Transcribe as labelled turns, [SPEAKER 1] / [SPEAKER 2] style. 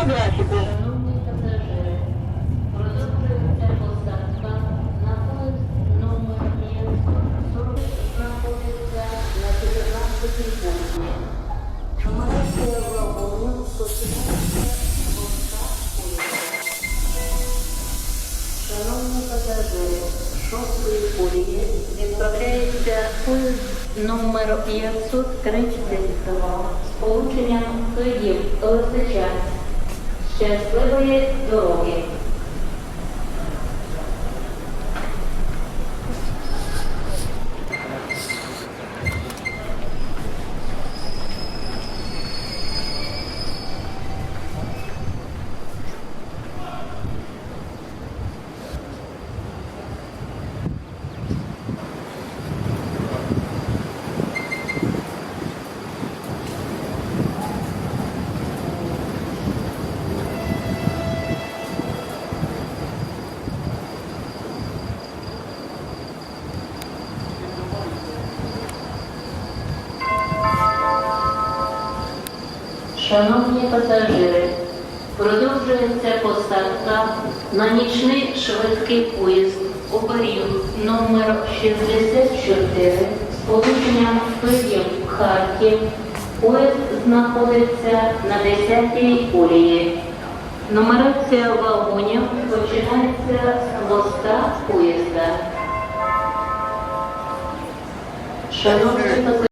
[SPEAKER 1] по графіку. Шановні пасажири, шостої полії відправляється поїзд номер 532 з полученням Київ Лисичанськ. Щасливої дороги! Шановні пасажири, продовжується посадка на нічний швидкий поїзд оберіг номер 64 з полученням Київ-Харків. Поїзд знаходиться на 10-й колії. Нумерація вагонів починається з хвоста поїзда. Шановні